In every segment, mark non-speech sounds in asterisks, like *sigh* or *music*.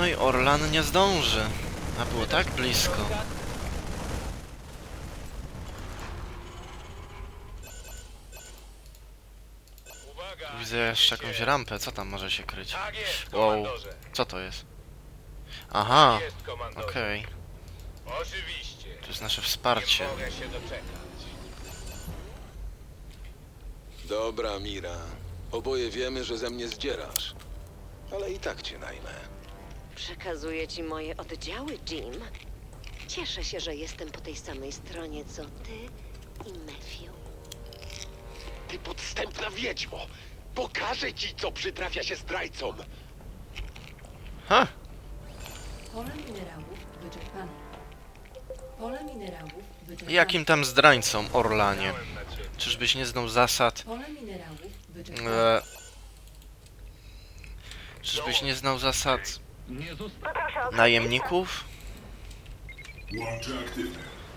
No i Orlan nie zdąży. A było tak blisko. Uwaga! Widzę jeszcze jakąś rampę. Co tam może się kryć? Tak Wow. Co to jest? Aha, komandorze. okej. Oczywiście. To jest nasze wsparcie. Dobra, Mira. Oboje wiemy, że ze mnie zdzierasz. Ale i tak cię najmę. Przekazuję ci moje oddziały, Jim. Cieszę się, że jestem po tej samej stronie co ty i Matthew. Ty podstępna wiedźmo! Pokażę ci, co przytrafia się zdrajcom! Ha! Pole minerałów wyczerpane. Pole minerałów wyczerpane. Jakim tam zdrańcom, Orlanie? Czyżbyś nie znał zasad? Pole minerałów wyczerpane. E... Czyżbyś nie znał zasad najemników?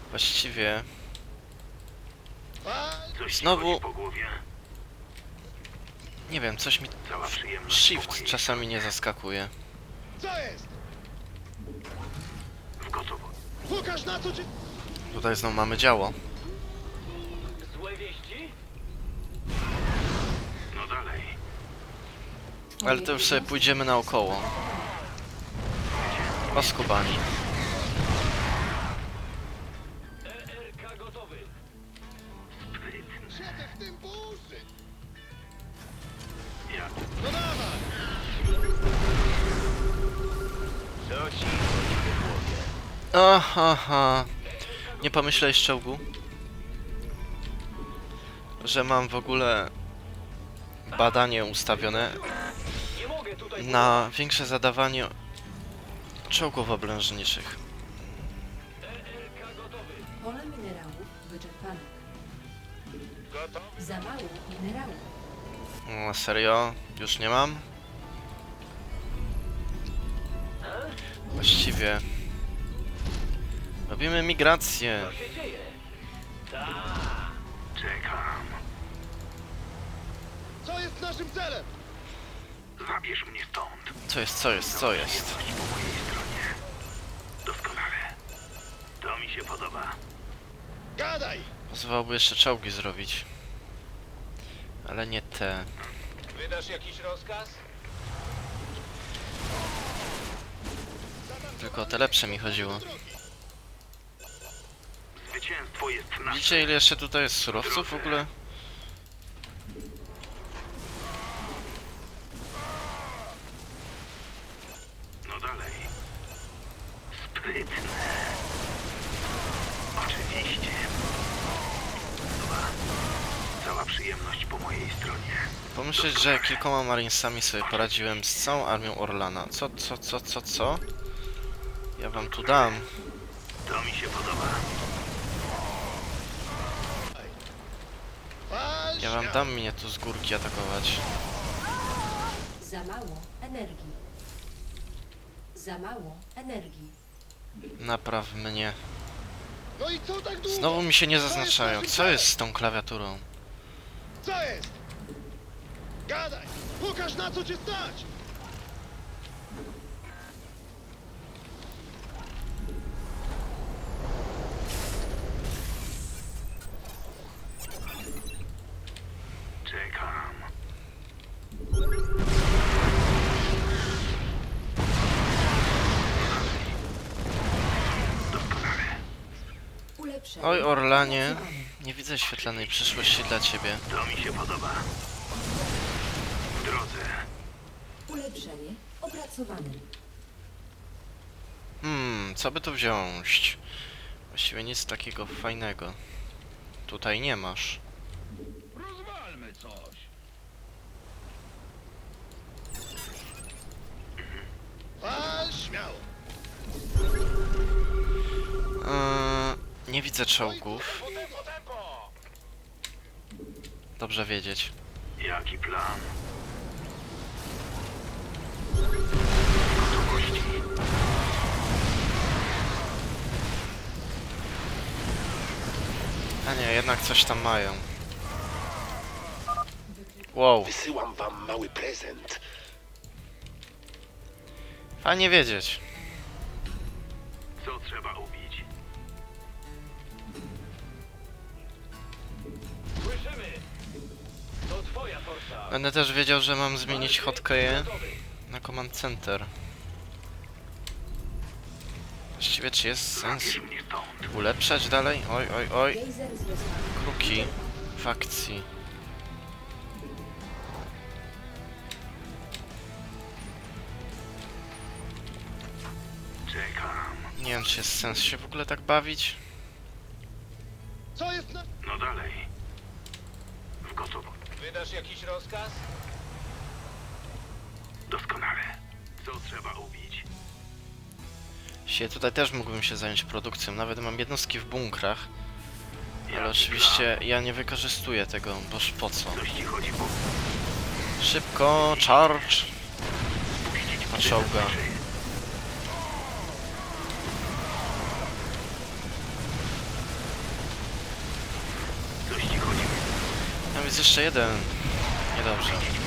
Właściwie... Znowu... Nie wiem, coś mi... Shift czasami nie zaskakuje. Co jest? Pokaż na co ci... Tutaj znowu mamy działo. Ale to już sobie pójdziemy naokoło. Oskubani. Siedzę w tym po uszy! No dawaj! Aha, nie pomyślałeś czołgu? Że mam w ogóle badanie ustawione na większe zadawanie czołgów oblężniczych. Pole minerałów wyczerpane. Za mało minerałów. O, serio? Już nie mam? Właściwie... Robimy migrację. Co jest naszym celem? Zabierz mnie stąd. Co jest, co jest, co jest? Po mojej stronie. Doskonale. To mi się podoba. Gadaj! Pozwalałby jeszcze czołgi zrobić. Ale nie te. Wydasz jakiś rozkaz? Tylko o te lepsze mi chodziło. Zwycięstwo jest nasze. Widzicie ile jeszcze tutaj jest surowców w ogóle? No dalej. Sprytne. Oczywiście. Dobra. Cała przyjemność po mojej stronie. Pomyśleć, że kilkoma marinesami sobie poradziłem z całą armią Orlana. Co, co, co, co, co? Ja wam tu dam. To mi się podoba. Ja wam dam mnie tu z górki atakować. Za mało energii. Za mało energii. Napraw mnie. No i co tak długo? Znowu mi się nie zaznaczają. Co jest z tą klawiaturą? Co jest? Gadaj! Pokaż na co cię stać! Oj, Orlanie. Nie widzę świetlanej przyszłości dla ciebie. To mi się podoba. W drodze. Ulepszenie opracowane. Hmm, co by tu wziąć? Właściwie nic takiego fajnego. Tutaj nie masz. Rozwalmy coś! Śmiało! Eee, nie widzę czołgów. Dobrze wiedzieć. Jaki plan? A nie, jednak coś tam mają. Wow, Wysyłam wam mały prezent. Fajnie wiedzieć. Co trzeba? Będę też wiedział, że mam zmienić hotkeje na Command Center. Właściwie czy jest sens ulepszać dalej? Oj, oj, oj. Kruki w akcji. Nie wiem, czy jest sens się w ogóle tak bawić. No dalej. Wydasz jakiś rozkaz? Doskonale. Co trzeba ubić? Się tutaj też mógłbym się zająć produkcją. Nawet mam jednostki w bunkrach. Ale oczywiście ja nie wykorzystuję tego, boż po co? plan? Coś ci chodzi po... Szybko, charge! Na czołga. Jest jeszcze jeden. Niedobrze.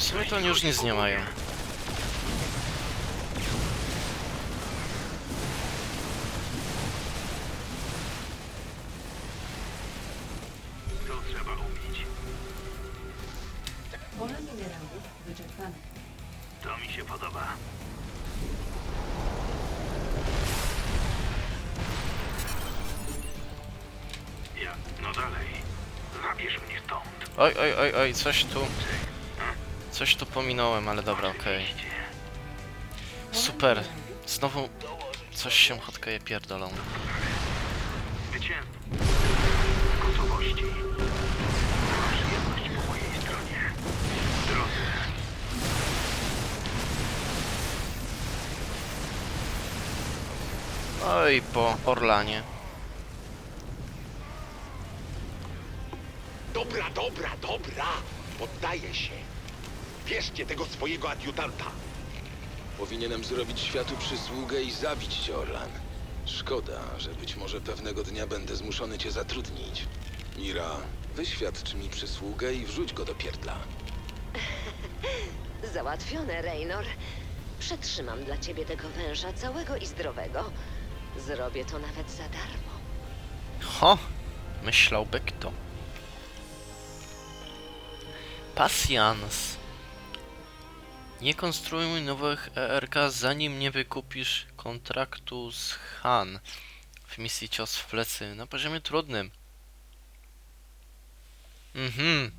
W sumie to oni już nic nie mają. Co trzeba ubić? Pole minerałów wyczerpane. To mi się podoba. Ja... No dalej. Zabierz mnie stąd. Oj, oj, oj, oj, coś tu. Coś tu pominąłem, ale dobra, okej. Super. Znowu coś się hotkeje pierdolą. Zwycięstwo. Gotowości. W drodze. Oj, po Orlanie. Dobra, dobra, dobra. Poddaję się. Bierzcie tego swojego adiutanta. Powinienem zrobić światu przysługę i zabić cię, Orlan. Szkoda, że być może pewnego dnia będę zmuszony cię zatrudnić. Mira, wyświadcz mi przysługę i wrzuć go do pierdla. *laughs* Załatwione, Raynor. Przetrzymam dla ciebie tego węża całego i zdrowego. Zrobię to nawet za darmo. Ho! Myślałby kto. Pasjans. Nie konstruuj nowych ERK zanim nie wykupisz kontraktu z Han w misji Cios w plecy na poziomie trudnym. Mhm.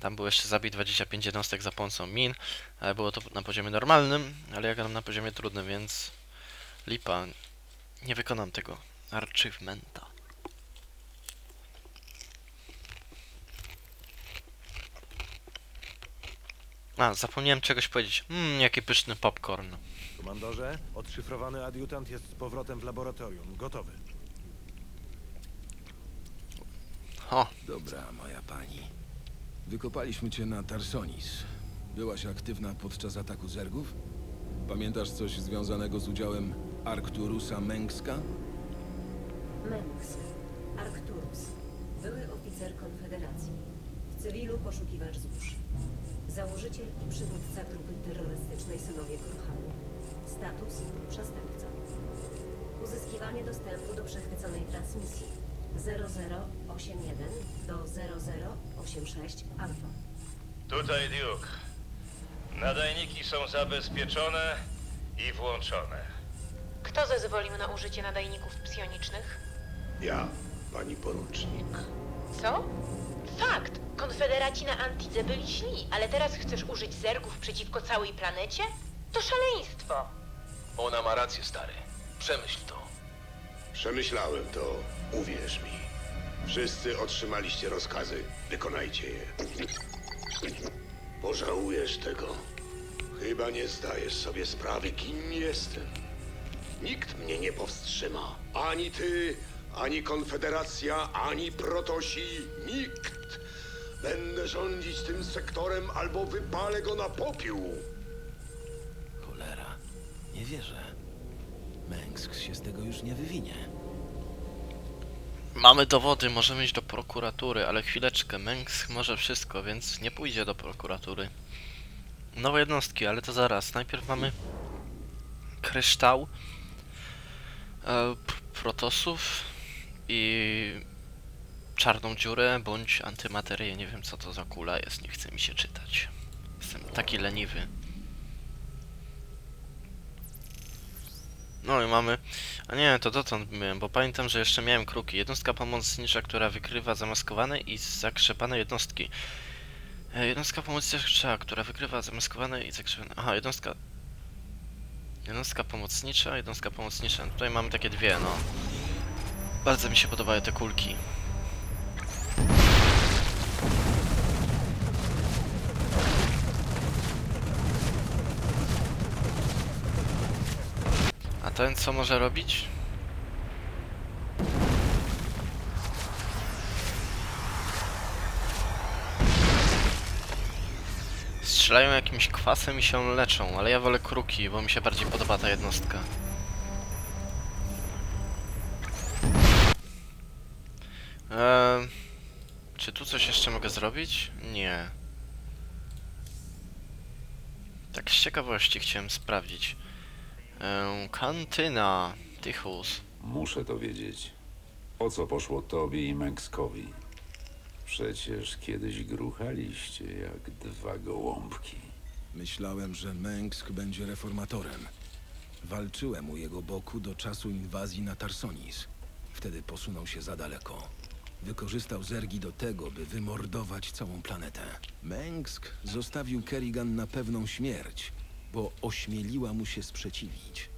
Tam było jeszcze zabij 25 jednostek za pomocą min, ale było to na poziomie normalnym, ale ja gram na poziomie trudnym, więc lipa. Nie wykonam tego achievementa. A, zapomniałem czegoś powiedzieć. Mmm, jaki pyszny popcorn. Komandorze, odszyfrowany adiutant jest z powrotem w laboratorium. Gotowy. O, Dobra, moja pani. Wykopaliśmy cię na Tarsonis. Byłaś aktywna podczas ataku zergów? Pamiętasz coś związanego z udziałem Arcturusa Mengska? Mengs. Arcturus. Były oficer Konfederacji. W cywilu poszukiwacz zbóż. Założyciel i przywódca grupy terrorystycznej Synowie Korhanu. Status przestępca. Uzyskiwanie dostępu do przechwyconej transmisji 0081 do 0086 Alfa. Tutaj Duke. Nadajniki są zabezpieczone i włączone. Kto zezwolił na użycie nadajników psionicznych? Ja, pani porucznik. Co? Fakt! Konfederaci na Antidze byli źli, ale teraz chcesz użyć zergów przeciwko całej planecie? To szaleństwo! Ona ma rację, stary. Przemyśl to. Przemyślałem to, uwierz mi. Wszyscy otrzymaliście rozkazy, wykonajcie je. Pożałujesz tego. Chyba nie zdajesz sobie sprawy, kim jestem. Nikt mnie nie powstrzyma. Ani ty, ani Konfederacja, ani Protosi. Nikt. Będę rządzić tym sektorem albo wypalę go na popiół. Cholera. Nie wierzę. Mengsk się z tego już nie wywinie. Mamy dowody, możemy iść do prokuratury, ale chwileczkę, Mengsk może wszystko, więc nie pójdzie do prokuratury. Nowe jednostki, ale to zaraz. Najpierw mamy kryształ e, protosów i czarną dziurę bądź antymaterię. Nie wiem co to za kula jest, nie chce mi się czytać. Jestem taki leniwy. No i mamy. A nie, to dotąd byłem, bo pamiętam, że jeszcze miałem kruki. Jednostka pomocnicza, która wykrywa zamaskowane i zakrzepane jednostki. E, jednostka pomocnicza, która wykrywa zamaskowane i zakrzepane. Aha, jednostka. Jednostka pomocnicza, jednostka pomocnicza. Tutaj mamy takie dwie, no. Bardzo mi się podobają te kulki. Ten co może robić? Strzelają jakimś kwasem i się leczą, ale ja wolę kruki, bo mi się bardziej podoba ta jednostka. Eee, czy tu coś jeszcze mogę zrobić? Nie. Tak z ciekawości chciałem sprawdzić. Eee, kantyna. Tychus. Muszę to wiedzieć. O co poszło tobie i Mengskowi? Przecież kiedyś gruchaliście jak dwa gołąbki. Myślałem, że Mengsk będzie reformatorem. Walczyłem u jego boku do czasu inwazji na Tarsonis. Wtedy posunął się za daleko. Wykorzystał zergi do tego, by wymordować całą planetę. Mengsk zostawił Kerrigan na pewną śmierć, bo ośmieliła mu się sprzeciwić.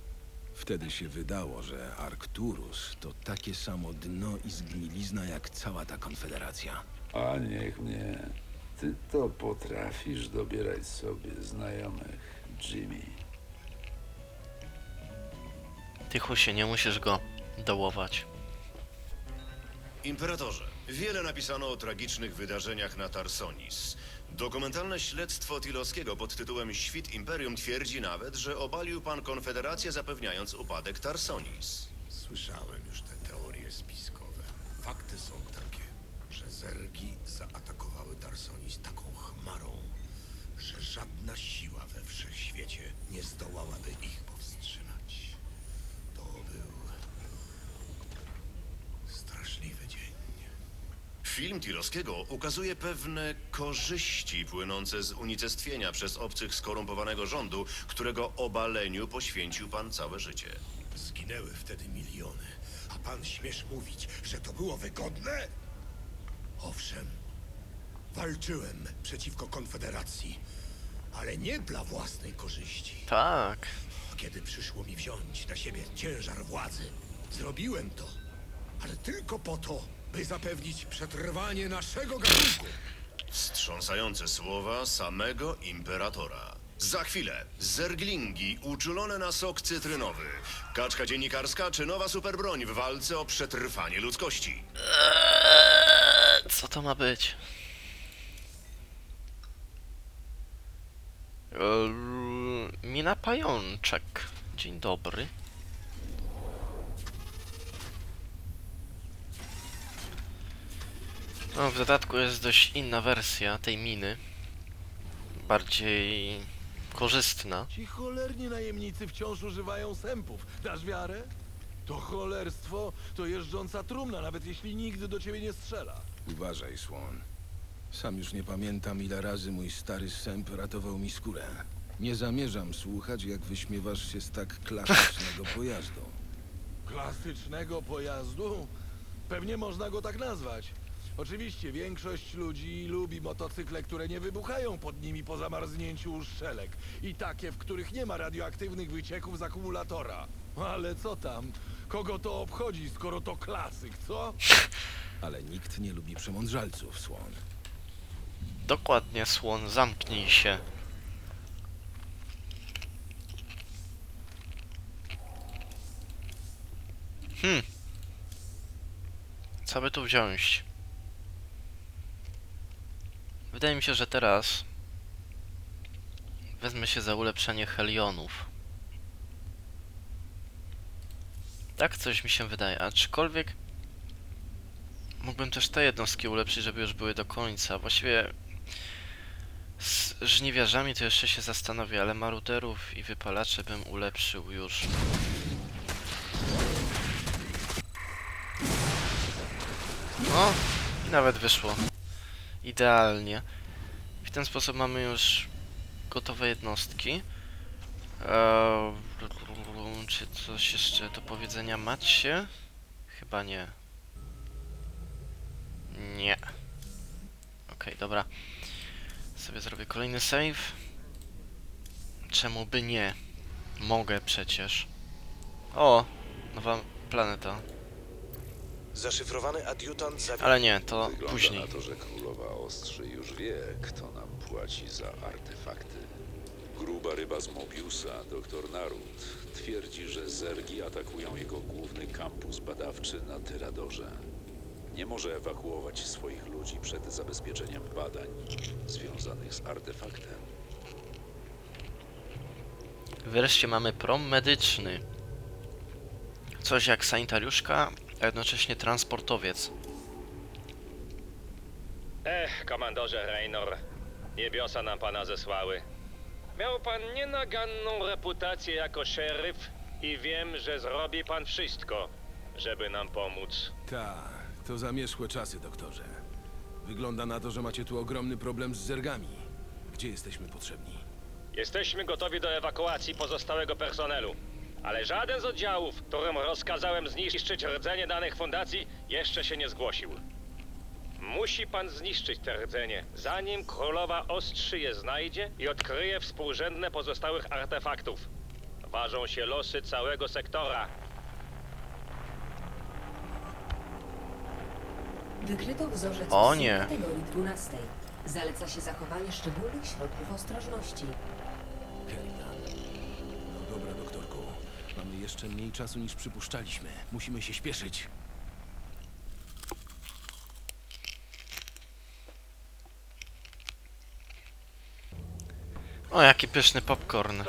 Wtedy się wydało, że Arcturus to takie samo dno i zgnilizna jak cała ta konfederacja. A niech mnie. Ty to potrafisz dobierać sobie znajomych, Jimmy. Tychusie, nie musisz go dołować. Imperatorze, wiele napisano o tragicznych wydarzeniach na Tarsonis. Dokumentalne śledztwo Tilowskiego pod tytułem Świt Imperium twierdzi nawet, że obalił pan Konfederację zapewniając upadek Tarsonis. Słyszałem już te teorie spiskowe. Fakty są takie, że zergi zaatakowały Tarsonis taką chmarą, że żadna siła we wszechświecie nie zdołałaby ich powstrzymać. To był straszliwy dzień. Film Tilowskiego ukazuje pewne korzyści płynące z unicestwienia przez obcych skorumpowanego rządu, którego obaleniu poświęcił pan całe życie. Zginęły wtedy miliony, a pan śmiesz mówić, że to było wygodne? Owszem, walczyłem przeciwko Konfederacji, ale nie dla własnej korzyści. Tak. Kiedy przyszło mi wziąć na siebie ciężar władzy, zrobiłem to, ale tylko po to, by zapewnić przetrwanie naszego gatunku. Wstrząsające słowa samego imperatora. Za chwilę zerglingi uczulone na sok cytrynowy. Kaczka dziennikarska czy nowa superbroń w walce o przetrwanie ludzkości. Eee, co to ma być? Eee, Mina Pajączek. Dzień dobry. No, w dodatku jest dość inna wersja tej miny. Bardziej korzystna. Ci cholerni najemnicy wciąż używają sępów. Dasz wiarę? To cholerstwo to jeżdżąca trumna, nawet jeśli nigdy do ciebie nie strzela. Uważaj, Słon. Sam już nie pamiętam, ile razy mój stary sęp ratował mi skórę. Nie zamierzam słuchać, jak wyśmiewasz się z tak klasycznego *laughs* pojazdu. Klasycznego pojazdu? Pewnie można go tak nazwać. Oczywiście większość ludzi lubi motocykle, które nie wybuchają pod nimi po zamarznięciu uszczelek i takie, w których nie ma radioaktywnych wycieków z akumulatora. Ale co tam? Kogo to obchodzi, skoro to klasyk, co? Ale nikt nie lubi przemądrzalców, Słon. Dokładnie, słon, zamknij się. Hmm. Co by tu wziąć? Wydaje mi się, że teraz wezmę się za ulepszenie helionów. Tak coś mi się wydaje, aczkolwiek mógłbym też te jednostki ulepszyć, żeby już były do końca. Właściwie z żniwiarzami to jeszcze się zastanowię, ale maruderów i wypalacze bym ulepszył już. No, i nawet wyszło. Idealnie. W ten sposób mamy już gotowe jednostki. Eee, czy coś jeszcze do powiedzenia macie? Chyba nie. Nie. Okej, dobra. Sobie zrobię kolejny save. Czemu by nie? Mogę przecież. O! Nowa planeta. Zaszyfrowany adiutant zawiódł. Ale nie, to Wygląda później. na to, że królowa ostrzy już wie, kto nam płaci za artefakty. Gruba ryba z Mobiusa, doktor Narut, twierdzi, że zergi atakują jego główny kampus badawczy na Tyradorze. Nie może ewakuować swoich ludzi przed zabezpieczeniem badań związanych z artefaktem. Wreszcie mamy prom medyczny. Coś jak sanitariuszka, a jednocześnie transportowiec. Ech, komandorze Raynor, niebiosa nam pana zesłały. Miał pan nienaganną reputację jako szeryf i wiem, że zrobi pan wszystko, żeby nam pomóc. Tak, to zamierzchłe czasy, doktorze. Wygląda na to, że macie tu ogromny problem z zergami. Gdzie jesteśmy potrzebni? Jesteśmy gotowi do ewakuacji pozostałego personelu. Ale żaden z oddziałów, którym rozkazałem zniszczyć rdzenie danych fundacji, jeszcze się nie zgłosił. Musi pan zniszczyć te rdzenie, zanim królowa ostrzy je znajdzie i odkryje współrzędne pozostałych artefaktów. Ważą się losy całego sektora. Wykryto wzorzec O nie. kategorii 12. Zaleca się zachowanie szczególnych środków ostrożności. Jeszcze mniej czasu niż przypuszczaliśmy. Musimy się śpieszyć. O, jaki pyszny popcorn.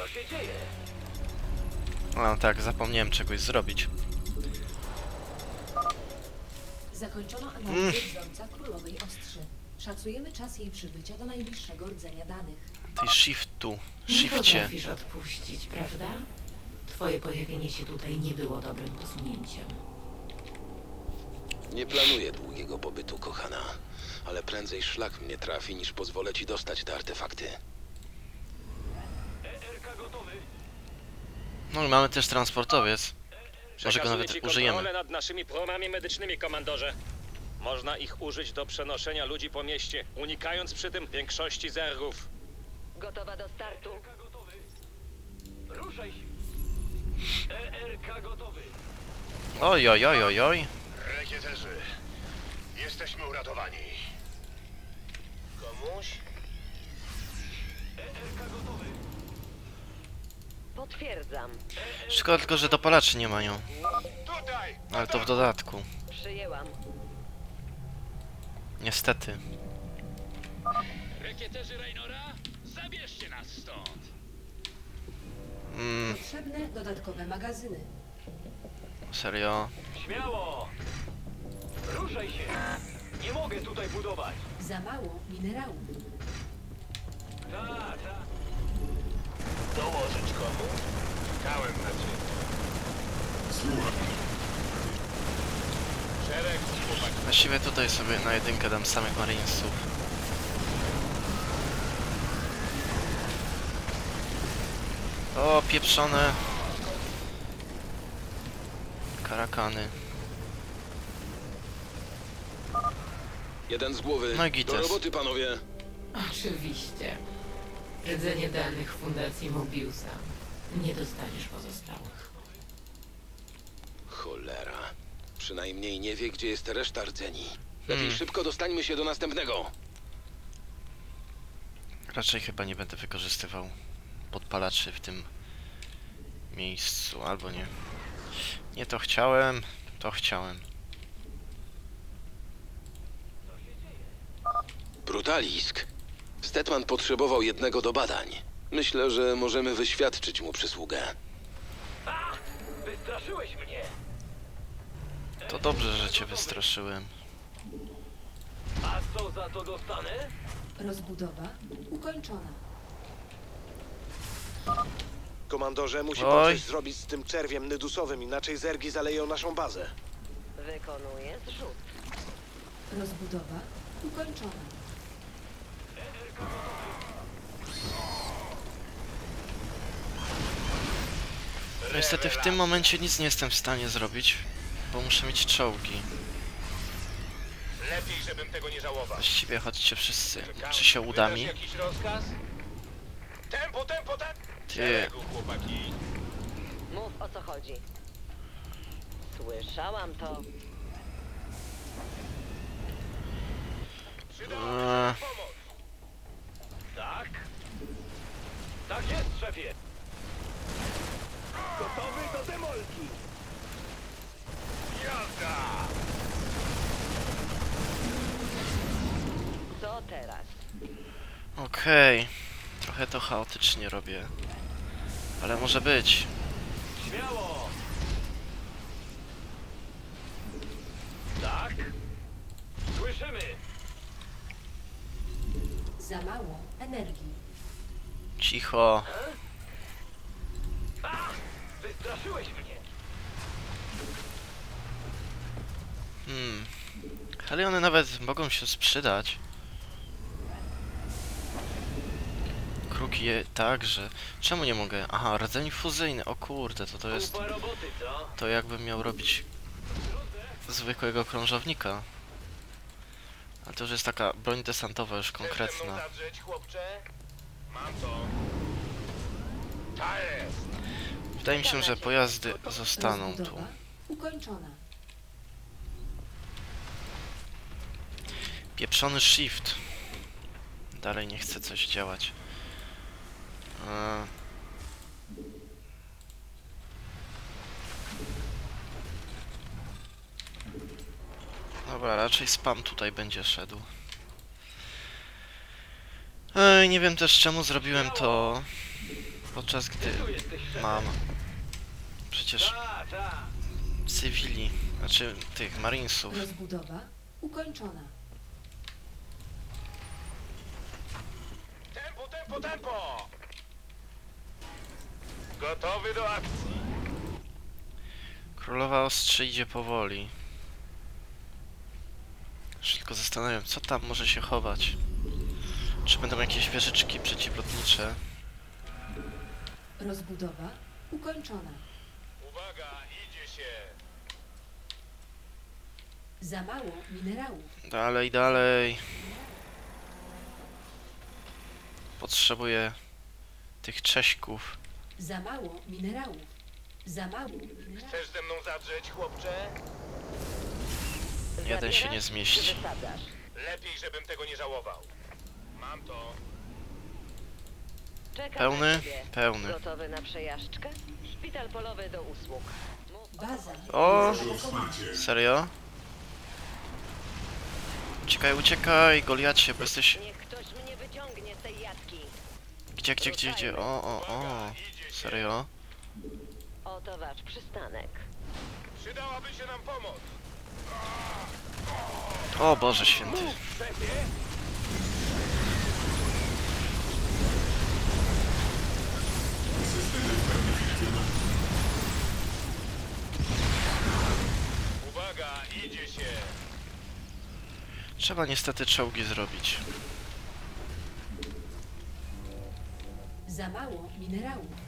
No tak, zapomniałem czegoś zrobić. Zakończono analizę wzorca królowej ostrzy. Szacujemy czas jej przybycia do najbliższego rdzenia danych. Ty shiftu, Nie shifcie. potrafisz odpuścić, prawda? Twoje pojawienie się tutaj nie było dobrym posunięciem. Nie planuję długiego pobytu, kochana. Ale prędzej szlak mnie trafi, niż pozwolę ci dostać te artefakty. No i mamy też transportowiec. Może go Przekazuję nawet ci użyjemy. kontrolę nad naszymi promami medycznymi, komandorze. Można ich użyć do przenoszenia ludzi po mieście, unikając przy tym większości zergów. Gotowa do startu. Ruszaj się. ERK gotowy. Oj, oj, oj, oj, oj. Rekieterzy, jesteśmy uratowani. Komuś? Potwierdzam. Szkoda tylko, że dopalaczy nie mają. Tutaj! Ale to w dodatku. Przyjęłam. Niestety. Rekieterzy Raynora, zabierzcie nas stąd! Mm, Potrzebne dodatkowe magazyny. serio. Śmiało! Ruszaj się! Nie mogę tutaj budować! Za mało minerałów. Tak, tak. Dołożyć komu? Czekałem na ciebie. Szereg, chłopak. Właściwie tutaj sobie na jedynkę dam samych marinesów. O, pieprzone. Karakany. Jeden z głowy. No i Do roboty, panowie. Oczywiście. Rdzenie danych Fundacji Mobiusa. Nie dostaniesz pozostałych. Cholera. Przynajmniej nie wie, gdzie jest reszta rdzeni. Lepiej Hmm. szybko dostańmy się do następnego. Raczej chyba nie będę wykorzystywał podpalaczy w tym miejscu, albo nie. Nie to chciałem, to chciałem. Brutalisk. Stetman potrzebował jednego do badań. Myślę, że możemy wyświadczyć mu przysługę. Wystraszyłeś mnie! To dobrze, że cię wystraszyłem. A co za to dostanę? Rozbudowa ukończona. Komandorze, musi Oj. pan coś zrobić z tym czerwiem nydusowym, inaczej zergi zaleją naszą bazę. Wykonuję zrzut. Rozbudowa ukończona. Niestety w tym momencie nic nie jestem w stanie zrobić, bo muszę mieć czołgi. Lepiej, żebym tego nie żałował. Właściwie chodźcie wszyscy. Czy się uda mi? jakiś rozkaz? Tempo, tempo, tempo! Ty, chłopaki. Mów o co chodzi. Słyszałam to. eee, Tak? Tak jest, szefie! Gotowy do demolki! Jazda! Co teraz? okej. Trochę to chaotycznie robię. Ale może być. Śmiało! Tak? Słyszymy! Za mało energii. Cicho. A! Wystraszyłeś mnie! Hmm. Ale one nawet mogą się sprzedać. Kruki je także. Czemu nie mogę? Aha, rdzeń fuzyjny. O kurde, to to jest... To jakbym miał robić zwykłego krążownika. Ale to już jest taka broń desantowa już konkretna. Wydaje mi się, że pojazdy zostaną tu. Pieprzony shift. Dalej nie chce coś działać. Eee. Dobra, raczej spam tutaj będzie szedł. Ej, nie wiem też czemu zrobiłem to podczas gdy mam przecież cywili, znaczy tych marinesów. Rozbudowa ukończona. Tempo, tempo, tempo! Gotowy do akcji. Królowa Ostrzy idzie powoli. Już tylko zastanawiam, co tam może się chować. Czy będą jakieś wieżyczki przeciwlotnicze? Rozbudowa ukończona. Uwaga, idzie się! Za mało minerałów. Dalej, dalej. Potrzebuję tych cześków. Za mało minerałów. Za mało minerałów. Chcesz ze mną zadrzeć, chłopcze? Jeden się nie zmieści. Lepiej, żebym tego nie żałował. Mam to. Czekam Pełny? na ciebie. Pełny. Gotowy na przejażdżkę? Szpital polowy do usług. Mów o co Baza. O! Serio? Uciekaj, uciekaj, Goliacie, bo jesteś... Niech ktoś mnie wyciągnie z tej jatki. Gdzie, gdzie, gdzie, gdzie? O, o, o. Serio? Oto wasz przystanek. Przydałaby się nam pomoc. O Boże święty. Szefie! Uwaga, idzie się. Trzeba niestety czołgi zrobić. Za mało minerałów.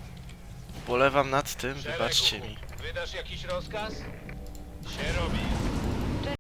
Bolewam nad tym, wybaczcie mi. Wydasz jakiś rozkaz? Się robi.